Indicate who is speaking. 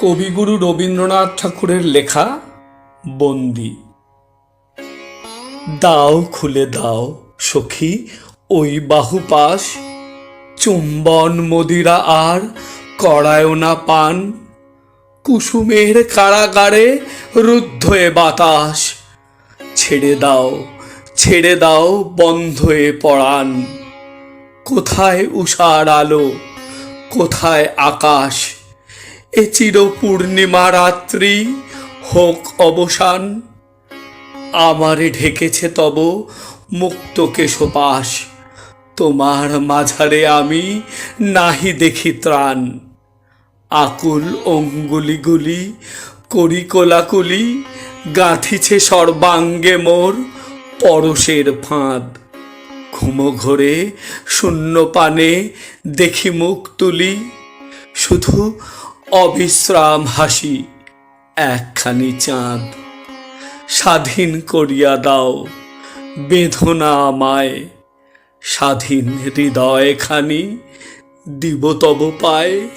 Speaker 1: কবিগুরু রবীন্দ্রনাথ ঠাকুরের লেখা বন্দি। দাও খুলে দাও সখী, ওই বাহুপাশ চুম্বন মদিরা আর করায় না পান। কুসুমের কারাগারে রুদ্ধ এ বাতাস। ছেড়ে দাও ছেড়ে দাও বন্ধ এ পড়ান কোথায় উষার আলো, কোথায় আকাশ? এ চির পূর্ণিমা রাত্রি, হোক অবসান। আমারে ঢেকেছে তব মুক্ত কেশপাশ। তোমার মাঝারে আমি নাহি দেখি ত্রাণ। আকুল অঙ্গুলিগুলি, করি কোলাকুলি, গাঁথিছে সর্বাঙ্গে মোর পরশের ফাঁদ। ঘুমো ঘরে, শূন্য পানে দেখি মুখ তুলি। শুধু অবিশ্রাম হাসি, একখানি চাঁদ। স্বাধীন করিয়া দাও বেদনা আমায়, স্বাধীন হৃদয়খানি দিব তব পায়।